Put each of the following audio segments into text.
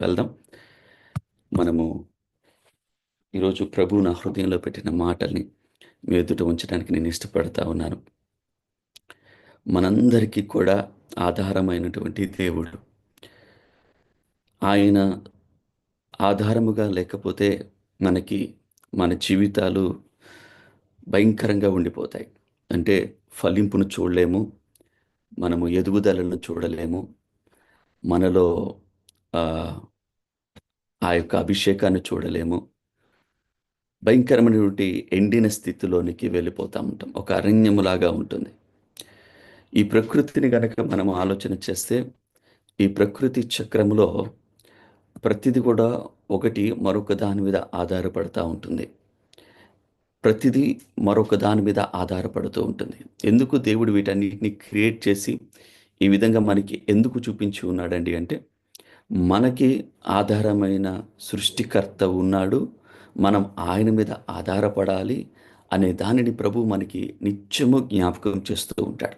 వెళ్దాం. మనము ఈరోజు ప్రభు నా హృదయంలో పెట్టిన మాటల్ని మీ ఎదుట ఉంచడానికి నేను ఇష్టపడతా ఉన్నాను. మనందరికీ కూడా ఆధారమైనటువంటి దేవుడు. ఆయన ఆధారముగా లేకపోతే మనకి మన జీవితాలు భయంకరంగా ఉండిపోతాయి. అంటే ఫలింపును చూడలేము మనము ఎదుగుదలను చూడలేము మనలో ఆ యొక్క అభిషేకాన్ని చూడలేము. భయంకరమైనటువంటి ఎండిన స్థితిలోనికి వెళ్ళిపోతూ ఉంటాం. ఒక అరణ్యములాగా ఉంటుంది. ఈ ప్రకృతిని గనక మనం ఆలోచన చేస్తే ఈ ప్రకృతి చక్రములో ప్రతిది కూడా ఒకటి మరొక దాని మీద ఆధారపడుతూ ఉంటుంది. ప్రతిదీ మరొక దాని మీద ఆధారపడుతూ ఉంటుంది. ఎందుకు దేవుడు వీటన్నిటిని క్రియేట్ చేసి ఈ విధంగా మనకి ఎందుకు చూపించి ఉన్నాడండి అంటే మనకి ఆధారమైన సృష్టికర్త ఉన్నాడు. మనం ఆయన మీద ఆధారపడాలి అనే దానిని ప్రభు మనకి నిత్యము జ్ఞాపకం చేస్తూ ఉంటాడు.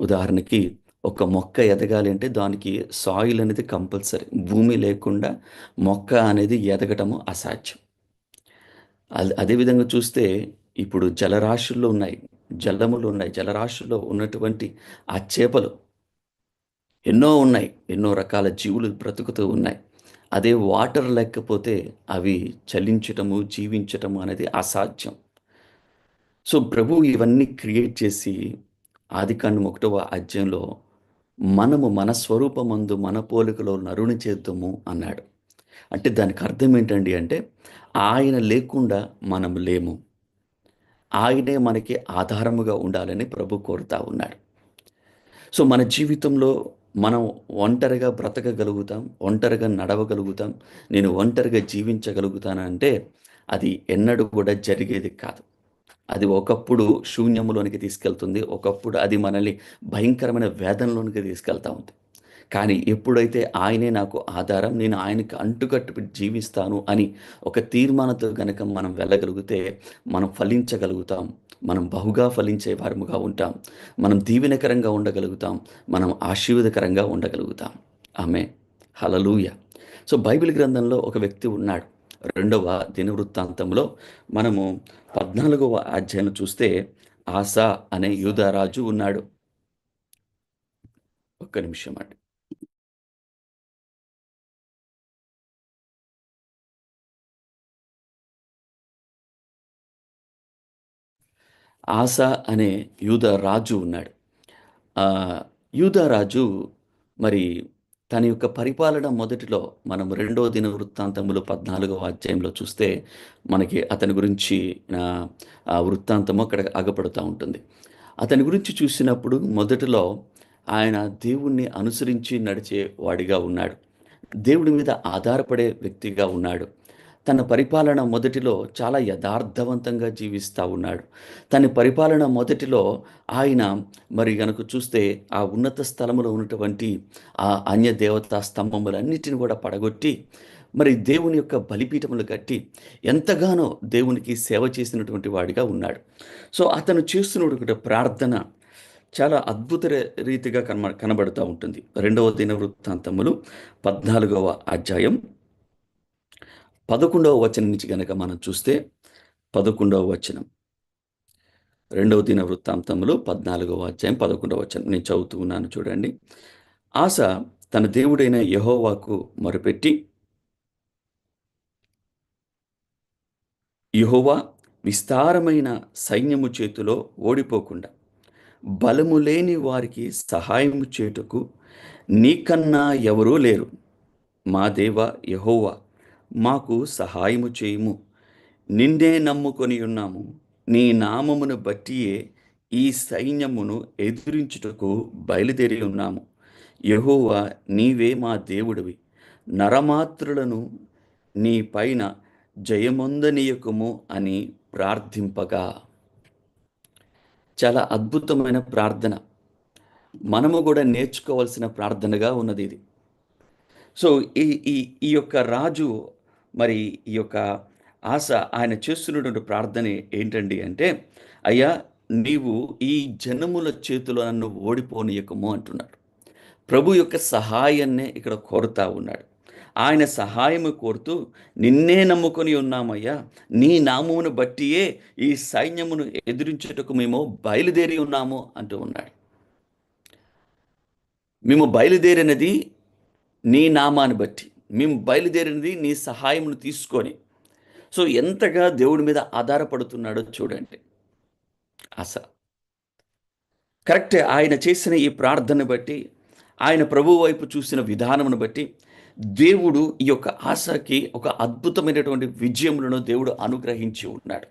ఉదాహరణకి ఒక మొక్క ఎదగాలి అంటే దానికి సాయిల్ అనేది కంపల్సరీ భూమి లేకుండా మొక్క అనేది ఎదగటము అసాధ్యం. అది అదేవిధంగా చూస్తే ఇప్పుడు జలరాశుల్లో ఉన్నాయి జలములు ఉన్నాయి జలరాశుల్లో ఉన్నటువంటి ఆ చేపలు ఎన్నో ఉన్నాయి ఎన్నో రకాల జీవులు బ్రతుకుతూ ఉన్నాయి. అదే వాటర్ లేకపోతే అవి చలించటము జీవించటము అనేది అసాధ్యం. సో ప్రభు ఇవన్నీ క్రియేట్ చేసి ఆదికాండం ఒకటవ అధ్యాయంలో మనము మన స్వరూపమందు మన పోలికలో నరుని చేద్దాము అన్నాడు. అంటే దానికి అర్థం ఏంటండి అంటే ఆయన లేకుండా మనం లేము. ఆయనే మనకి ఆధారముగా ఉండాలని ప్రభు కోరుతా ఉన్నాడు. సో మన జీవితంలో మనం ఒంటరిగా బ్రతకగలుగుతాం ఒంటరిగా నడవగలుగుతాం నేను ఒంటరిగా జీవించగలుగుతానంటే అది ఎన్నడూ కూడా జరిగేది కాదు. అది ఒకప్పుడు శూన్యములోనికి తీసుకెళ్తుంది ఒకప్పుడు అది మనల్ని భయంకరమైన వేదనలోనికి తీసుకెళ్తా ఉంది. కానీ ఎప్పుడైతే ఆయనే నాకు ఆధారం నేను ఆయనకి అంటుకట్టు జీవిస్తాను అని ఒక తీర్మానంతో గనక మనం వెళ్ళగలిగితే మనం ఫలించగలుగుతాం మనం బహుగా ఫలించే వారముగా ఉంటాం. మనం దీవెనకరంగా ఉండగలుగుతాం. మనం ఆశీర్వదకరంగా ఉండగలుగుతాం. ఆమె హలలూయ సో బైబిల్ గ్రంథంలో ఒక వ్యక్తి ఉన్నాడు. రెండవ దినవృత్తాంతంలో మనము పద్నాలుగవ అధ్యాయం చూస్తే ఆశా అనే యూదరాజు ఉన్నాడు. ఒక్క నిమిషం అండి ఆసా అనే యూద రాజు ఉన్నాడు. యూద రాజు మరి తన యొక్క పరిపాలన మొదటిలో మనం రెండో దిన వృత్తాంతములు పద్నాలుగవ అధ్యాయంలో చూస్తే మనకి అతని గురించి ఆ వృత్తాంతము అక్కడ అగపడుతూ ఉంటుంది. అతని గురించి చూసినప్పుడు మొదటిలో ఆయన దేవుణ్ణి అనుసరించి నడిచే వాడిగా ఉన్నాడు. దేవుడి మీద ఆధారపడే వ్యక్తిగా ఉన్నాడు. తన పరిపాలన మొదటిలో చాలా యథార్థవంతంగా జీవిస్తూ ఉన్నాడు. తన పరిపాలన మొదటిలో ఆయన మరి గనక చూస్తే ఆ ఉన్నత స్థలములో ఉన్నటువంటి ఆ అన్య దేవతా స్తంభములన్నిటిని కూడా పడగొట్టి మరి దేవుని యొక్క బలిపీఠములు కట్టి ఎంతగానో దేవునికి సేవ చేసినటువంటి వాడిగా ఉన్నాడు. సో అతను చేస్తున్నటువంటి ప్రార్థన చాలా అద్భుత రీతిగా కనబ కనబడుతూ ఉంటుంది. రెండవ దిన వృత్తాంతములు పద్నాలుగవ అధ్యాయం పదకొండవ వచనం నుంచి కనుక మనం చూస్తే పదకొండవ వచనం. రెండవ దిన వృత్తాంతంలో పద్నాలుగవ అధ్యాయం పదకొండవ వచనం. నేను చదువుతూ ఉన్నాను చూడండి. ఆశ తన దేవుడైన యహోవాకు మొరపెట్టి యహోవా విస్తారమైన సైన్యము చేతిలో ఓడిపోకుండా బలము లేని వారికి సహాయము చేటుకు నీకన్నా ఎవరూ లేరు. మా దేవ యహోవా మాకు సహాయము చేయుము. నిన్నే నమ్ముకొని ఉన్నాము. నీ నామమును బట్టియే ఈ సైన్యమును ఎదిరించుటకు బయలుదేరి ఉన్నాము. యహోవా నీవే మా దేవుడివి. నరమాత్రులను నీ పైన జయమొందనీయకము అని ప్రార్థింపగా. చాలా అద్భుతమైన ప్రార్థన. మనము కూడా నేర్చుకోవాల్సిన ప్రార్థనగా ఉన్నది ఇది. సో ఈ ఈ ఈ యొక్క రాజు మరి ఈ యొక్క ఆశ ఆయన చేస్తున్నటువంటి ప్రార్థన ఏంటండి అంటే అయ్యా నీవు ఈ జనముల చేతిలో నన్ను ఓడిపోనీయకము అంటున్నాడు. ప్రభు యొక్క సహాయాన్నే ఇక్కడ కోరుతా ఉన్నాడు. ఆయన సహాయము కోరుతూ నిన్నే నమ్ముకొని ఉన్నామయ్యా నీ నామమును బట్టియే ఈ సైన్యమును ఎదిరించుటకు మేము బయలుదేరి ఉన్నాము అంటూ ఉన్నాడు. మేము బయలుదేరినది నీ నామాన్ని బట్టి. మేము బయలుదేరినది నీ సహాయమును తీసుకొని. సో ఎంతగా దేవుడి మీద ఆధారపడుతున్నాడో చూడండి. ఆశ కరెక్ట్ ఆయన చేసిన ఈ ప్రార్థన బట్టి ఆయన ప్రభు వైపు చూసిన విధానమును బట్టి దేవుడు ఈ యొక్క ఆశకి ఒక అద్భుతమైనటువంటి విజయములను దేవుడు అనుగ్రహించి ఉన్నాడు.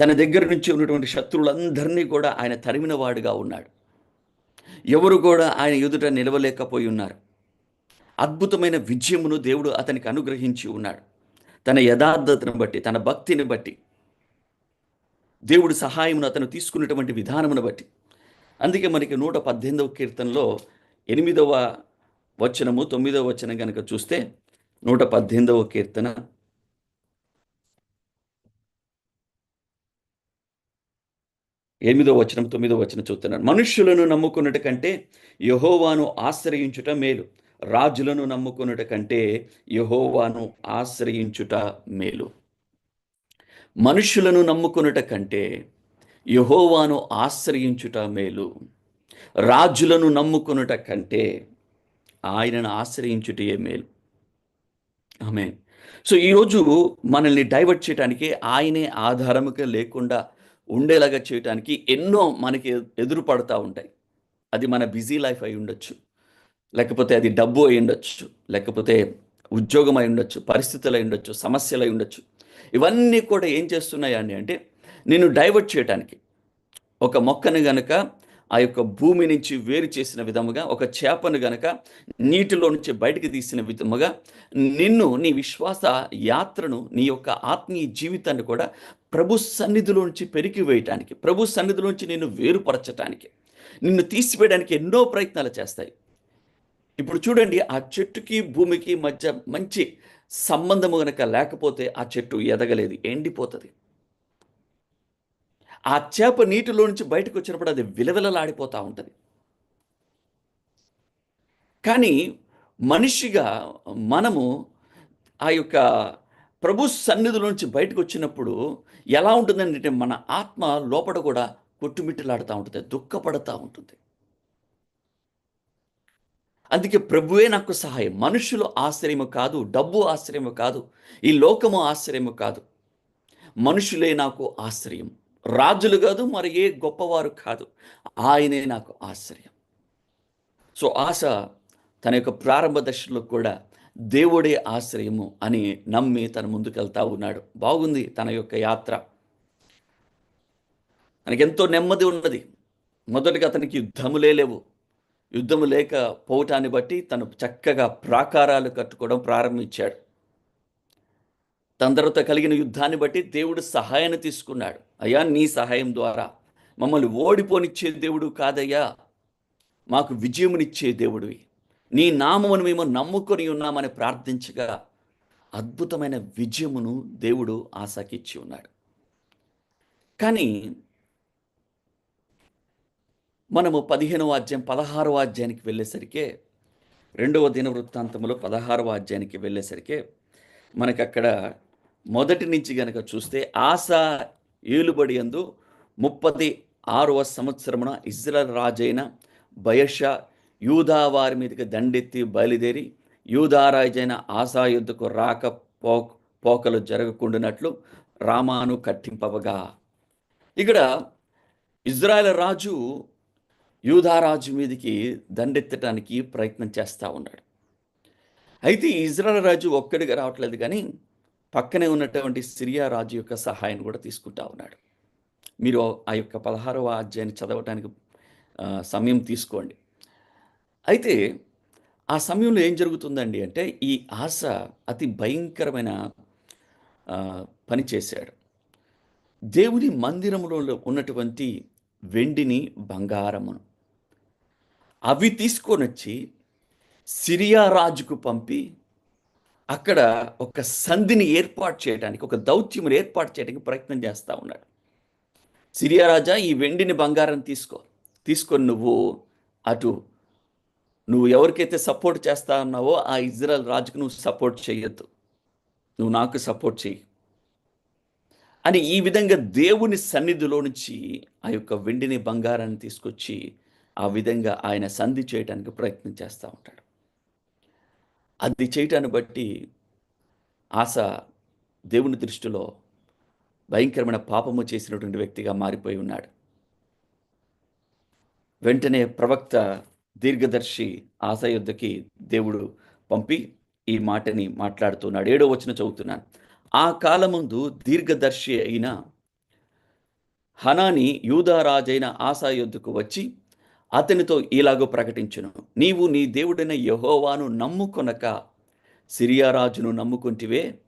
తన దగ్గర నుంచి ఉన్నటువంటి శత్రువులందరినీ కూడా ఆయన తరిమిన వాడుగా ఉన్నాడు. ఎవరు కూడా ఆయన ఎదుట నిలవలేకపోయి ఉన్నారు. అద్భుతమైన విజయమును దేవుడు అతనికి అనుగ్రహించి ఉన్నాడు. తన యథార్థతను బట్టి తన భక్తిని బట్టి దేవుడు సహాయమును అతను తీసుకున్నటువంటి విధానమును బట్టి. అందుకే మనకి నూట పద్దెనిమిదవ కీర్తనలో ఎనిమిదవ వచనము తొమ్మిదవ వచనం కనుక చూస్తే నూట పద్దెనిమిదవ కీర్తన. ఎనిమిదో వచనం తొమ్మిదో వచనం చూస్తున్నాను. మనుష్యులను నమ్ముకున్నట కంటే యహోవాను ఆశ్రయించుట మేలు. రాజులను నమ్ముకునుట కంటే యహోవాను ఆశ్రయించుట మేలు. మనుషులను నమ్ముకునుట కంటే యహోవాను ఆశ్రయించుట మేలు. రాజులను నమ్ముకునుట కంటే ఆయనను ఆశ్రయించుటే మేలు. ఆమె సో ఈరోజు మనల్ని డైవర్ట్ చేయడానికి ఆయనే ఆధారముగా లేకుండా ఉండేలాగా చేయడానికి ఎన్నో మనకి ఎదురు పడుతూ ఉంటాయి. అది మన బిజీ లైఫ్ అయి ఉండొచ్చు. లేకపోతే అది డబ్బు అయి ఉండొచ్చు లేకపోతే ఉద్యోగం అయి ఉండొచ్చు పరిస్థితులు అయి ఉండొచ్చు సమస్యలు అయి ఉండొచ్చు. ఇవన్నీ కూడా ఏం చేస్తున్నాయని అంటే నేను డైవర్ట్ చేయడానికి ఒక మొక్కను గనక ఆ యొక్క భూమి నుంచి వేరు చేసిన విధముగా ఒక చేపను గనక నీటిలో నుంచి బయటకు తీసిన విధముగా నిన్ను నీ విశ్వాస యాత్రను నీ యొక్క ఆత్మీయ జీవితాన్ని కూడా ప్రభు సన్నిధిలో నుంచి పెరిగి వేయటానికి ప్రభు సన్నిధిలో నుంచి నిన్ను వేరుపరచటానికి నిన్ను తీసివేయడానికి ఎన్నో ప్రయత్నాలు చేస్తాయి. ఇప్పుడు చూడండి ఆ చెట్టుకి భూమికి మధ్య మంచి సంబంధము గనక లేకపోతే ఆ చెట్టు ఎదగలేదు ఎండిపోతుంది. ఆ చేప నీటిలో నుంచి బయటకు వచ్చినప్పుడు అది విలవిలలాడిపోతూ ఉంటుంది. కానీ మనిషిగా మనము ఆ యొక్క ప్రభు సన్నిధిలో నుంచి బయటకు వచ్చినప్పుడు ఎలా ఉంటుందంటే మన ఆత్మ లోపల కూడా కొట్టుమిట్టలాడుతూ ఉంటుంది దుఃఖపడుతూ ఉంటుంది. అందుకే ప్రభువే నాకు సహాయం. మనుషులు ఆశ్రయము కాదు డబ్బు ఆశ్రయము కాదు ఈ లోకము ఆశ్రయము కాదు. మనుషులే నాకు ఆశ్రయం. రాజులు కాదు మరి ఏ గొప్పవారు కాదు. ఆయనే నాకు ఆశ్రయం. సో ఆశ తన యొక్క ప్రారంభ దశలో కూడా దేవుడే ఆశ్రయము అని నమ్మి తన ముందుకెళ్తా ఉన్నాడు. బాగుంది తన యొక్క యాత్ర. తనకెంతో నెమ్మది ఉన్నది. మొదటిగా అతనికి యుద్ధములే లేవు. యుద్ధము లేకపోవటాన్ని బట్టి తను చక్కగా ప్రాకారాలు కట్టుకోవడం ప్రారంభించాడు. తన కలిగిన యుద్ధాన్ని బట్టి దేవుడు సహాయాన్ని తీసుకున్నాడు. అయ్యా నీ సహాయం ద్వారా మమ్మల్ని ఓడిపోనిచ్చే దేవుడు కాదయ్యా. మాకు విజయమునిచ్చే దేవుడివి. నీ నామమును మేము నమ్ముకొని ఉన్నామని ప్రార్థించగా అద్భుతమైన విజయమును దేవుడు ఆశకిచ్చి ఉన్నాడు. కానీ మనము పదిహేనవ అధ్యాయం పదహారవ అధ్యాయానికి వెళ్ళేసరికి రెండవ దిన వృత్తాంతంలో పదహారవ అధ్యాయానికి వెళ్ళేసరికి మనకు అక్కడ మొదటి నుంచి గనక చూస్తే ఆశ ఏలుబడి అందు ముప్పది ఆరవ సంవత్సరమున ఇజ్రాయల్ రాజైన బయష యూదా వారి మీదకి దండెత్తి బయలుదేరి యూదారాజైన ఆశా యుద్ధకు రాక పో పోకలు జరగకుండానట్లు రామాను కట్టింపవగా. ఇక్కడ ఇజ్రాయెల్ రాజు యూధారాజు మీదకి దండెత్తడానికి ప్రయత్నం చేస్తూ ఉన్నాడు. అయితే ఇజ్రాయల్ రాజు ఒక్కడిగా రావట్లేదు కానీ పక్కనే ఉన్నటువంటి సిరియా రాజు యొక్క సహాయాన్ని కూడా తీసుకుంటా ఉన్నాడు. మీరు ఆ యొక్క పదహారవ అధ్యాయాన్ని చదవటానికి సమయం తీసుకోండి. అయితే ఆ సమయంలో ఏం జరుగుతుందండి అంటే ఈ ఆశ అతి భయంకరమైన పని చేశాడు. దేవుని మందిరంలో ఉన్నటువంటి వెండిని బంగారమును అవి తీసుకొని వచ్చి సిరియా రాజుకు పంపి అక్కడ ఒక సంధిని ఏర్పాటు చేయడానికి ఒక దౌత్యమును ఏర్పాటు చేయడానికి ప్రయత్నం చేస్తూ ఉన్నాడు. సిరియా రాజా ఈ వెండిని బంగారం తీసుకో తీసుకొని నువ్వు అటు నువ్వు ఎవరికైతే సపోర్ట్ చేస్తా ఉన్నావో ఆ ఇజ్రాయల్ రాజుకు నువ్వు సపోర్ట్ చేయొద్దు. నువ్వు నాకు సపోర్ట్ చేయి అని ఈ విధంగా దేవుని సన్నిధిలో నుంచి ఆ యొక్క వెండిని బంగారాన్ని తీసుకొచ్చి ఆ విధంగా ఆయన సంధి చేయడానికి ప్రయత్నం చేస్తూ ఉంటాడు. అది చేయటాన్ని బట్టి ఆశ దేవుని దృష్టిలో భయంకరమైన పాపము చేసినటువంటి వ్యక్తిగా మారిపోయి ఉన్నాడు. వెంటనే ప్రవక్త దీర్ఘదర్శి ఆశ యుద్ధకి దేవుడు పంపి ఈ మాటని మాట్లాడుతున్నాడు. ఏడో వచ్చిన చదువుతున్నాను. ఆ కాలముందు దీర్ఘదర్శి అయిన హనాని యూదారాజైన ఆశా యుద్ధకు వచ్చి అతనితో ఇలాగో ప్రకటించును. నీవు నీ దేవుడైన యహోవాను నమ్ముకొనక సిరియారాజును నమ్ముకుంటివే.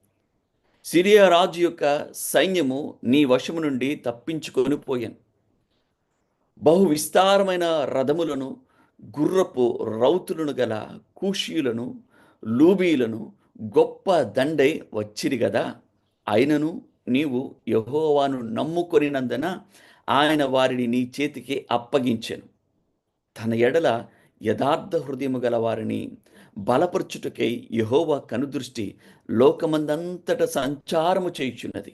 సిరియారాజు యొక్క సైన్యము నీ వశము నుండి తప్పించుకొని పోయాను. బహు విస్తారమైన రథములను గుర్రపు రౌతులను గల కూషీలను లూబీలను గొప్ప దండై వచ్చిరి కదా అయినను నీవు యహోవాను నమ్ముకొనినందున ఆయన వారిని నీ చేతికి అప్పగించాను. తన ఎడల యథార్థ హృదయము గల వారిని బలపరచుటకై యహోవా కనుదృష్టి లోకమందంతట సంచారము చేయుచున్నది.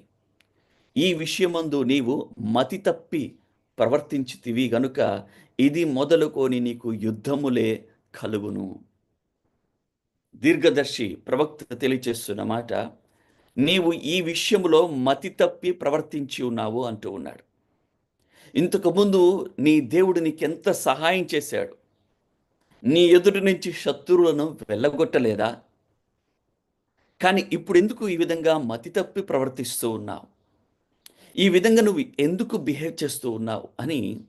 ఈ విషయమందు నీవు మతి తప్పి ప్రవర్తించితివి గనుక ఇది మొదలుకొని నీకు యుద్ధములే కలుగును. దీర్ఘదర్శి ప్రవక్త తెలియచేస్తున్న మాట నీవు ఈ విషయంలో మతి తప్పి ప్రవర్తించి ఉన్నావు అంటూ ఉన్నాడు. ఇంతకుముందు నీ దేవుడు నీకెంత సహాయం చేశాడు? నీ ఎదుటి నుంచి శత్రువులను వెళ్ళగొట్టలేదా? కానీ ఇప్పుడు ఎందుకు ఈ విధంగా మతి తప్పి ప్రవర్తిస్తూ ఉన్నావు? ఈ విధంగా నువ్వు ఎందుకు బిహేవ్ చేస్తూ ఉన్నావు అని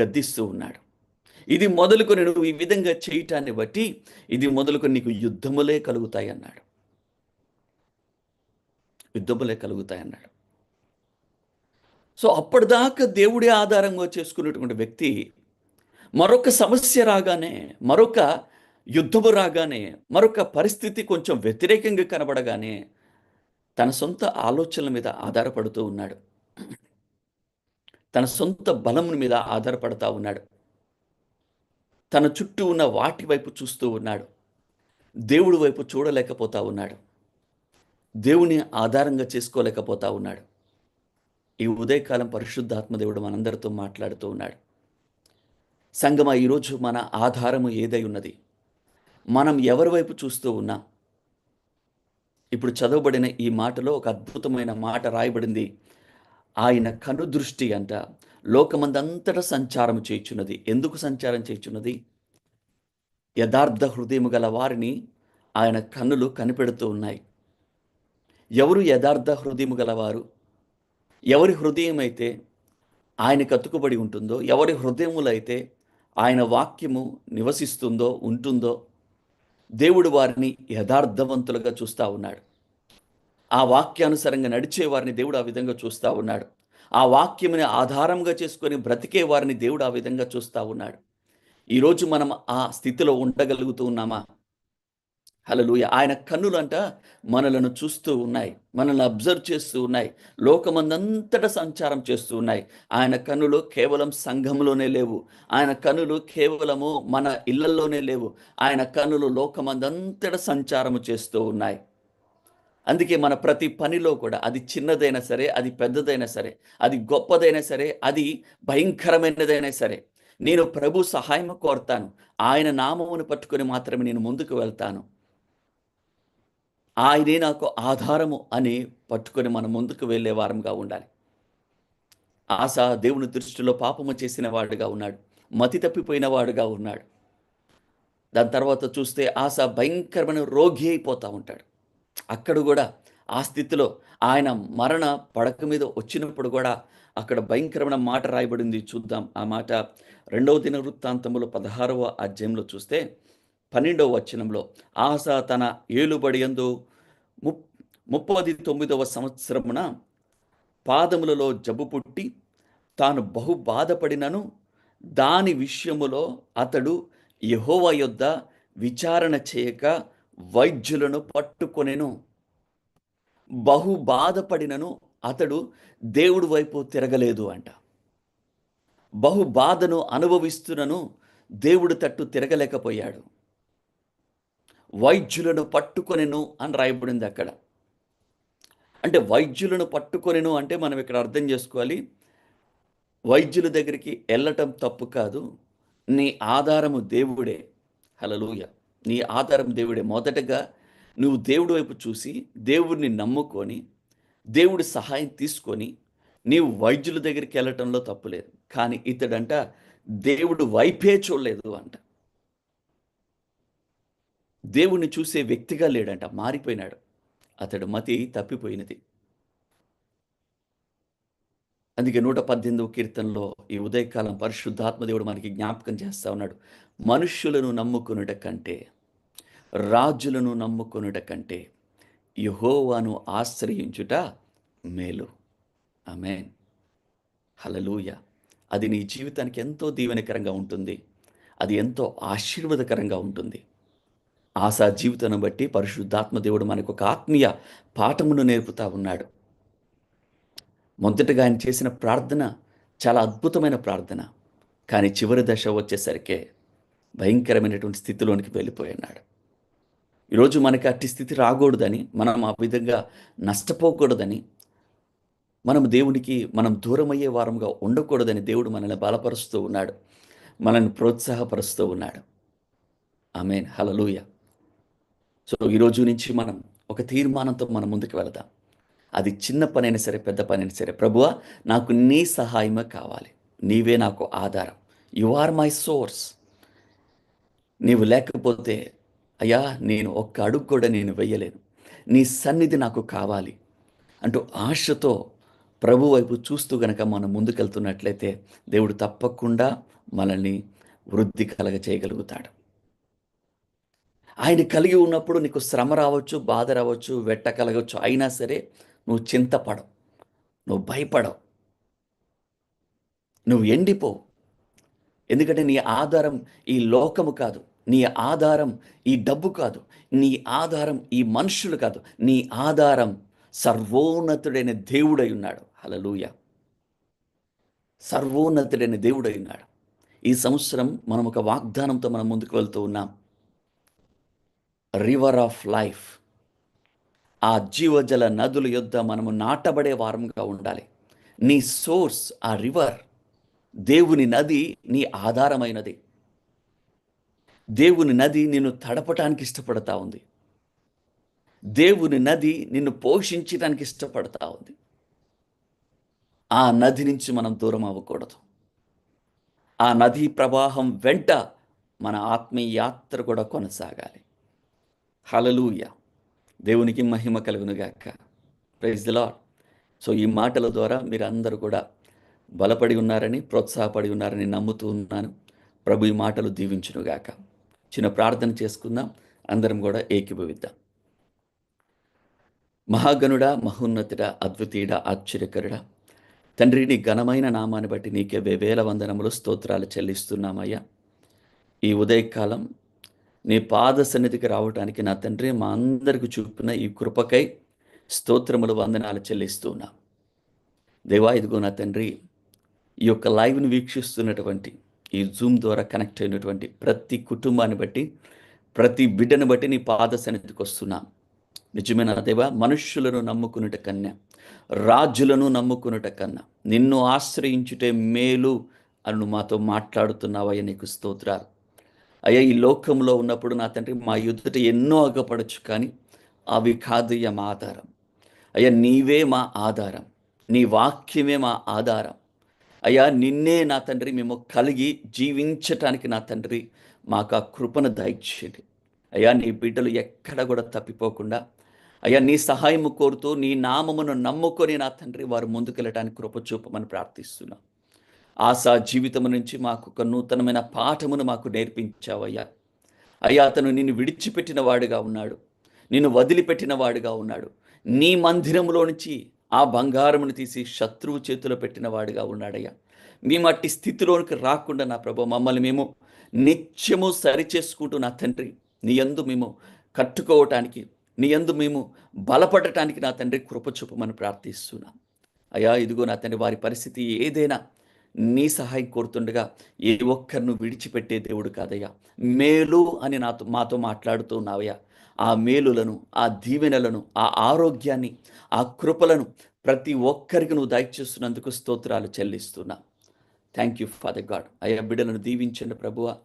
గద్దిస్తూ ఉన్నాడు. ఇది మొదలుకొని నువ్వు ఈ విధంగా చేయటాన్ని బట్టి ఇది మొదలుకొని నీకు యుద్ధములే కలుగుతాయి అన్నాడు యుద్ధములే కలుగుతాయి అన్నాడు సో అప్పటిదాకా దేవుడే ఆధారంగా చేసుకున్నటువంటి వ్యక్తి మరొక సమస్య రాగానే మరొక యుద్ధము రాగానే మరొక పరిస్థితి కొంచెం వ్యతిరేకంగా కనబడగానే తన సొంత ఆలోచనల మీద ఆధారపడుతూ ఉన్నాడు. తన సొంత బలం మీద ఆధారపడతా ఉన్నాడు. తన చుట్టూ ఉన్న వాటి వైపు చూస్తూ ఉన్నాడు. దేవుడి వైపు చూడలేకపోతా ఉన్నాడు. దేవుని ఆధారంగా చేసుకోలేకపోతా ఉన్నాడు. ఈ ఉదయకాలం పరిశుద్ధాత్మదేవుడు మనందరితో మాట్లాడుతూ ఉన్నాడు. సంగమ ఈరోజు మన ఆధారము ఏదై ఉన్నది? మనం ఎవరి వైపు చూస్తూ ఉన్నా? ఇప్పుడు చదవబడిన ఈ మాటలో ఒక అద్భుతమైన మాట రాయబడింది. ఆయన కనుదృష్టి అంట లోకమందంతటా సంచారం చేయుచున్నది. ఎందుకు సంచారం చేయుచున్నది? యథార్థ హృదయము గల వారిని ఆయన కన్నులు కనిపెడుతూ ఉన్నాయి. ఎవరు యథార్థ హృదయము గలవారు ఎవరి హృదయం అయితే ఆయన కత్తుకుబడి ఉంటుందో ఎవరి హృదయములైతే ఆయన వాక్యము నివసిస్తుందో ఉంటుందో దేవుడు వారిని యథార్థవంతులుగా చూస్తూ ఉన్నాడు. ఆ వాక్యానుసారంగా నడిచే వారిని దేవుడు ఆ విధంగా చూస్తూ ఉన్నాడు. ఆ వాక్యముని ఆధారంగా చేసుకొని బ్రతికే వారిని దేవుడు ఆ విధంగా చూస్తూ ఉన్నాడు. ఈరోజు మనం ఆ స్థితిలో ఉండగలుగుతూ ఉన్నామా? హలలుయ ఆయన కన్నులంట మనలను చూస్తూ ఉన్నాయి మనల్ని అబ్జర్వ్ చేస్తూ ఉన్నాయి లోకమందంతటా సంచారం చేస్తూ ఉన్నాయి. ఆయన కన్నులు కేవలం సంఘంలోనే లేవు ఆయన కన్నులు కేవలము మన ఇళ్ళలోనే లేవు ఆయన కన్నులు లోకమందంతటా సంచారము చేస్తూ ఉన్నాయి. అందుకే మన ప్రతి పనిలో కూడా అది చిన్నదైనా సరే అది పెద్దదైనా సరే అది గొప్పదైనా సరే అది భయంకరమైనదైనా సరే నేను ప్రభు సహాయం కోరుతాను. ఆయన నామమును పట్టుకొని మాత్రమే నేను ముందుకు వెళ్తాను. ఆయనే నాకు ఆధారము అని పట్టుకొని మనం ముందుకు వెళ్ళే వారంగా ఉండాలి. ఆశ దేవుని దృష్టిలో పాపము చేసిన వాడుగా ఉన్నాడు. మతి తప్పిపోయిన వాడుగా ఉన్నాడు. దాని తర్వాత చూస్తే ఆశ భయంకరమైన రోగి అయిపోతూ ఉంటాడు. అక్కడ కూడా ఆ స్థితిలో ఆయన మరణ పడక మీద వచ్చినప్పుడు కూడా అక్కడ భయంకరమైన మాట రాయబడింది. చూద్దాం. ఆ మాట రెండవ దిన వృత్తాంతములో పదహారవ అధ్యాయంలో చూస్తే పన్నెండవ వచనంలో ఆసా తన ఏలుబడి ఎందు ముప్ ముప్పది తొమ్మిదవ సంవత్సరమున పాదములలో జబ్బు పుట్టి తాను బహు బాధపడినను. దాని విషయములో అతడు యహోవ యొద్ద విచారణ చేయక వైద్యులను పట్టుకొనెను. బహు బాధపడినను అతడు దేవుడి వైపు తిరగలేదు అంట. బహు బాధను అనుభవిస్తున్నను దేవుడి తట్టు తిరగలేకపోయాడు. వైద్యులను పట్టుకొనెను అని రాయబడింది అక్కడ. అంటే వైద్యులను పట్టుకొనెను అంటే మనం ఇక్కడ అర్థం చేసుకోవాలి. వైద్యుల దగ్గరికి వెళ్ళటం తప్పు కాదు. నీ ఆధారము దేవుడే. హలలుయ నీ ఆధారం దేవుడే. మొదటగా నువ్వు దేవుడి వైపు చూసి దేవుడిని నమ్ముకొని దేవుడి సహాయం తీసుకొని నీవు వైద్యుల దగ్గరికి వెళ్ళటంలో తప్పులేదు కానీ ఇతడంట దేవుడు వైపే చూడలేదు అంట. దేవుణ్ణి చూసే వ్యక్తిగా లేడంట మారిపోయినాడు. అతడు మతి తప్పిపోయినది. అందుకే నూట పద్దెనిమిదవ కీర్తనలో ఈ ఉదయకాలం పరిశుద్ధాత్మదేవుడు మనకి జ్ఞాపకం చేస్తూ ఉన్నాడు. మనుష్యులను నమ్ముకునుట కంటే రాజులను నమ్ముకునుట కంటే యహోవాను ఆశ్రయించుట మేలు. అమేన్ హలలుయ అది నీ జీవితానికి ఎంతో దీవెనకరంగా ఉంటుంది. అది ఎంతో ఆశీర్వాదకరంగా ఉంటుంది. ఆశా జీవితాన్ని బట్టి పరిశుద్ధాత్మ దేవుడు మనకు ఒక ఆత్మీయ పాఠమును నేర్పుతా ఉన్నాడు. మొదటగా ఆయన చేసిన ప్రార్థన చాలా అద్భుతమైన ప్రార్థన. కానీ చివరి దశ వచ్చేసరికే భయంకరమైనటువంటి స్థితిలోనికి వెళ్ళిపోయినాడు. ఈరోజు మనకి అట్టి స్థితి రాకూడదని మనం ఆ విధంగా నష్టపోకూడదని మనం దేవునికి మనం దూరమయ్యే వారంగా ఉండకూడదని దేవుడు మనల్ని బలపరుస్తూ ఉన్నాడు. మనల్ని ప్రోత్సాహపరుస్తూ ఉన్నాడు. ఆమెన్. హలలుయ సో ఈరోజు నుంచి మనం ఒక తీర్మానంతో మనం ముందుకు వెళదాం. అది చిన్న పనైనా సరే పెద్ద పనైనా సరే ప్రభువా నాకు నీ సహాయమే కావాలి. నీవే నాకు ఆధారం. యు ఆర్ మై సోర్స్ నీవు లేకపోతే అయ్యా నేను ఒక్క అడుగు కూడా నేను వెయ్యలేను నీ సన్నిధి నాకు కావాలి అంటూ ఆశతో ప్రభు వైపు చూస్తూ గనక మనం ముందుకెళ్తున్నట్లయితే దేవుడు తప్పకుండా మనల్ని వృద్ధి కలగ చేయగలుగుతాడు. ఆయన కలిగి ఉన్నప్పుడు నీకు శ్రమ రావచ్చు బాధ రావచ్చు వెట్ట కలగవచ్చు. అయినా సరే నువ్వు చింతపడవు. నువ్వు భయపడవు. నువ్వు ఎండిపోవు. ఎందుకంటే నీ ఆధారం ఈ లోకము కాదు. నీ ఆధారం ఈ డబ్బు కాదు. నీ ఆధారం ఈ మనుషులు కాదు. నీ ఆధారం సర్వోన్నతుడైన దేవుడై ఉన్నాడు. హలలుయ సర్వోన్నతుడైన దేవుడై ఉన్నాడు. ఈ సంవత్సరం మనం ఒక వాగ్దానంతో మనం ముందుకు వెళ్తూ ఉన్నాం. రివర్ ఆఫ్ లైఫ్ ఆ జీవజల నదుల యొద్ద మనము నాటబడే వారంగా ఉండాలి. నీ సోర్స్ ఆ రివర్ దేవుని నది నీ ఆధారమైనది. దేవుని నది నిన్ను తడపటానికి ఇష్టపడతా ఉంది. దేవుని నది నిన్ను పోషించడానికి ఇష్టపడతా ఉంది. ఆ నది నుంచి మనం దూరం అవ్వకూడదు. ఆ నదీ ప్రవాహం వెంట మన ఆత్మీయ యాత్ర కూడా కొనసాగాలి. హలలూయ దేవునికి మహిమ కలుగునుగాక. ప్రైజ్ ది లాడ్ సో ఈ మాటల ద్వారా మీరు అందరూ కూడా బలపడి ఉన్నారని ప్రోత్సాహపడి ఉన్నారని నమ్ముతూ ఉన్నాను. ప్రభు ఈ మాటలు దీవించునుగాక. చిన్న ప్రార్థన చేసుకుందాం. అందరం కూడా ఏకీభవిద్దాం. మహాగణుడ మహోన్నతుడ అద్వితీయుడ ఆశ్చర్యకరుడ తండ్రి నీ ఘనమైన నామాన్ని బట్టి నీకే వేవేల వందనములు స్తోత్రాలు చెల్లిస్తున్నామయ్యా. ఈ ఉదయకాలం నీ పాద సన్నిధికి రావడానికి నా తండ్రి మా అందరికి చూపిన ఈ కృపకై స్తోత్రములు వందనాలు చెల్లిస్తున్నా దేవా ఇదిగో నా తండ్రి ఈ యొక్క లైవ్ని వీక్షిస్తున్నటువంటి ఈ జూమ్ ద్వారా కనెక్ట్ అయినటువంటి ప్రతి కుటుంబాన్ని బట్టి ప్రతి బిడ్డను బట్టి నీ పాద సన్నిధికి వస్తున్నా. నిజమైన దేవా? మనుష్యులను నమ్ముకున్నట కన్నా రాజులను నమ్ముకున్నట కన్నా నిన్ను ఆశ్రయించుటే మేలు అని మాతో మాట్లాడుతున్నావయ్య నీకు స్తోత్రాలు. అయ్యా ఈ లోకంలో ఉన్నప్పుడు నా తండ్రి మా యుద్ధట ఎన్నో అగపడచ్చు కానీ అవి కాదు మా ఆధారం. అయ్యా నీవే మా ఆధారం. నీ వాక్యమే మా ఆధారం. అయ్యా నిన్నే నా తండ్రి మేము కలిగి జీవించటానికి నా తండ్రి మాకు ఆ కృపను దయచేయండి. అయ్యా నీ బిడ్డలు ఎక్కడ కూడా తప్పిపోకుండా అయ్యా నీ సహాయము కోరుతూ నీ నామమును నమ్ముకొని నా తండ్రి వారు ముందుకెళ్ళటానికి కృప చూపమని ప్రార్థిస్తున్నాం. ఆశా జీవితం నుంచి మాకు ఒక నూతనమైన పాఠమును మాకు నేర్పించావయ్యా. అయ్యా అతను నిన్ను విడిచిపెట్టిన వాడుగా ఉన్నాడు. నిన్ను వదిలిపెట్టిన వాడుగా ఉన్నాడు. నీ మందిరంలో నుంచి ఆ బంగారమును తీసి శత్రువు చేతిలో పెట్టిన వాడుగా ఉన్నాడయ్యా. మేము అట్టి స్థితిలోనికి రాకుండా నా ప్రభు మమ్మల్ని మేము నిత్యము సరిచేసుకుంటూ నా తండ్రి నీ యందు మేము కట్టుకోవటానికి నీ యందు మేము బలపడటానికి నా తండ్రి కృప చూపమని ప్రార్థిస్తున్నాం. అయ్యా ఇదిగో నా తండ్రి వారి పరిస్థితి ఏదైనా నీ సహాయం కోరుతుండగా ఏ ఒక్కరిను విడిచిపెట్టే దేవుడు కాదయ్యా. మేలు అని నాతో మాతో మాట్లాడుతూ ఉన్నావయ్యా. ఆ మేలులను ఆ దీవెనలను ఆ ఆరోగ్యాన్ని ఆ కృపలను ప్రతి ఒక్కరికి నువ్వు దయచేస్తున్నందుకు స్తోత్రాలు చెల్లిస్తున్నా. థ్యాంక్ యూ ఫాదర్ గాడ్ అయ్యా బిడ్డలను దీవించండి ప్రభువ.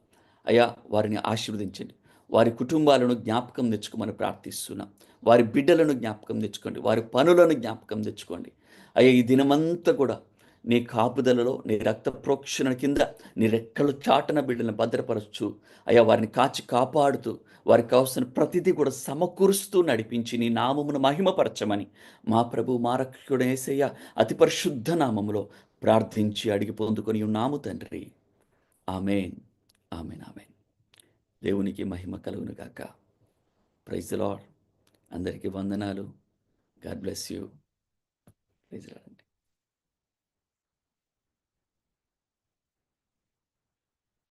అయ్యా వారిని ఆశీర్వదించండి. వారి కుటుంబాలను జ్ఞాపకం తెచ్చుకోమని ప్రార్థిస్తున్నాం. వారి బిడ్డలను జ్ఞాపకం తెచ్చుకోండి. వారి పనులను జ్ఞాపకం తెచ్చుకోండి. అయ్యా ఈ దినమంతా కూడా నీ కాపుదలలో నీ రక్త ప్రోక్షణ కింద నీ రెక్కలు చాటన బిడ్డలను భద్రపరచు. అయ్యా వారిని కాచి కాపాడుతూ వారికి కావాల్సిన ప్రతిదీ కూడా సమకూరుస్తూ నడిపించి నీ నామమును మహిమపరచమని మా ప్రభు మా రక్షకుడు అతి పరిశుద్ధ నామములో ప్రార్థించి అడిగి పొందుకొని ఉన్నాము తండ్రి. ఆమెన్. Amen amen. దేవునికి మహిమ కలుగునుగాక ప్రైజ్ లాడ్ అందరికీ వందనాలు. God bless you. Praise Lord